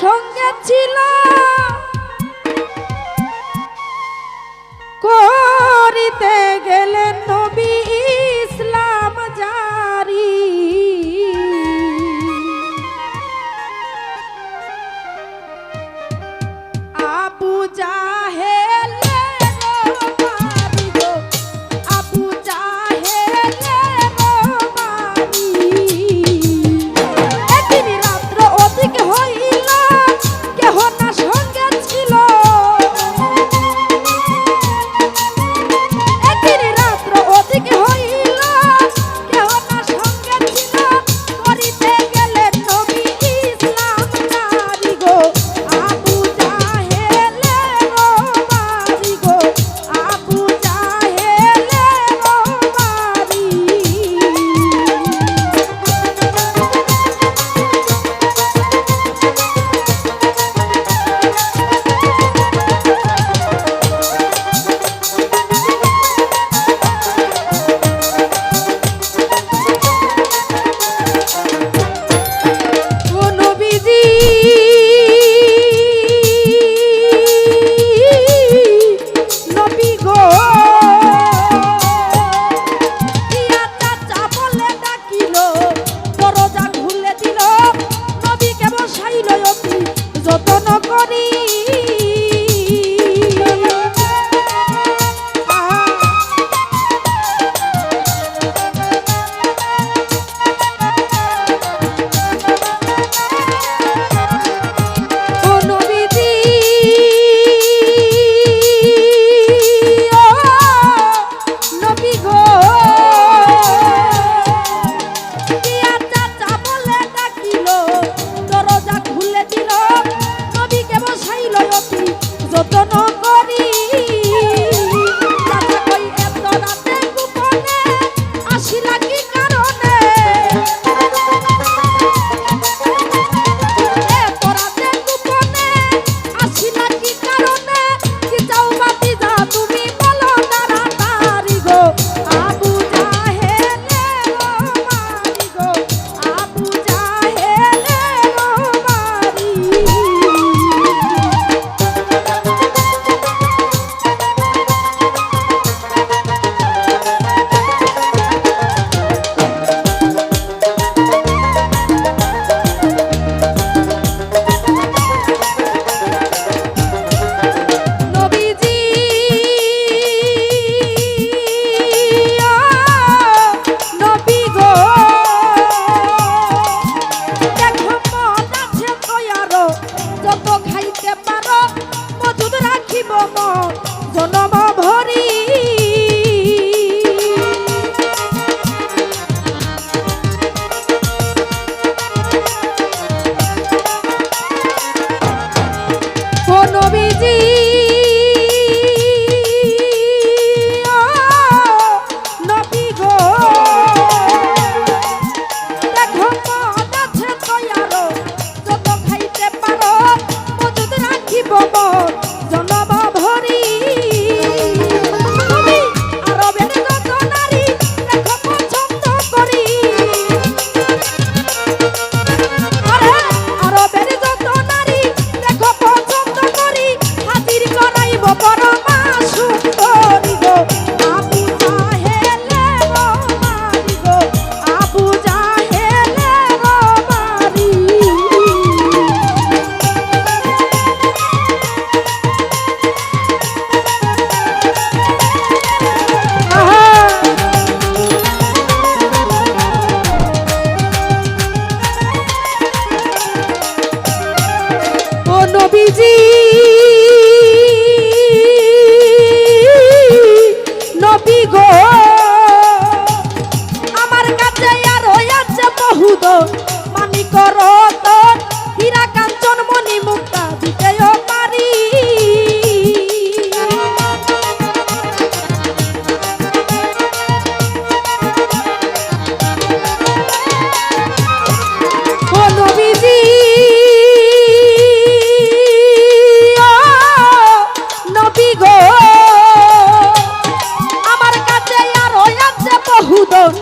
সঙ্গে ছিল। করিতে গেলেন নবীজি। udon.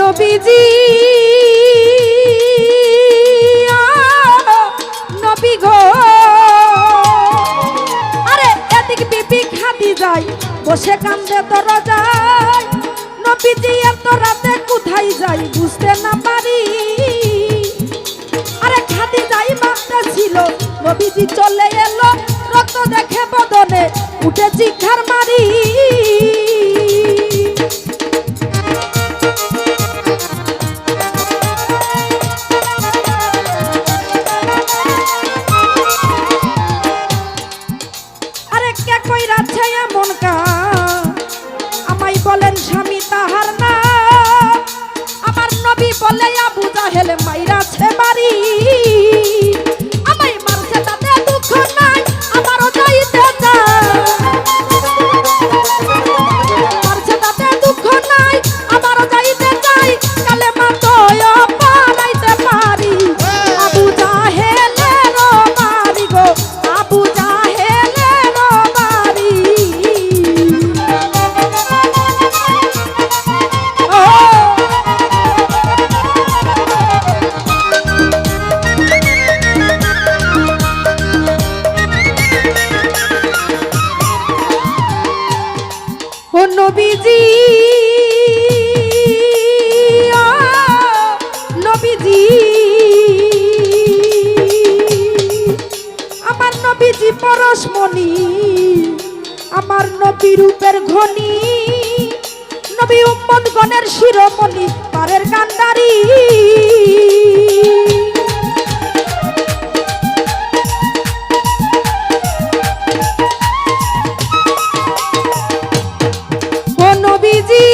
নবীজি। নবী গো। আরে, এদিক বিপি খাতি যাই বসে কান্দে তোরা যাই নবীজি এত রাতে কোথায় যাই বুঝতে না পারি। আরে, খাদি যাই বাচ্চা ছিল, নবীজি চলে এলো, রক্ত দেখে বদনে, উঠে জিখার মারি। কইরাছে এমন কা। আমায় বলেন স্বামী তাহার না। আমার নবী বলে মনি আমার নবী রূপের ঘনি নবী উম্মত গণের শিরোমণি পারের গান্ডারি ও নবীজি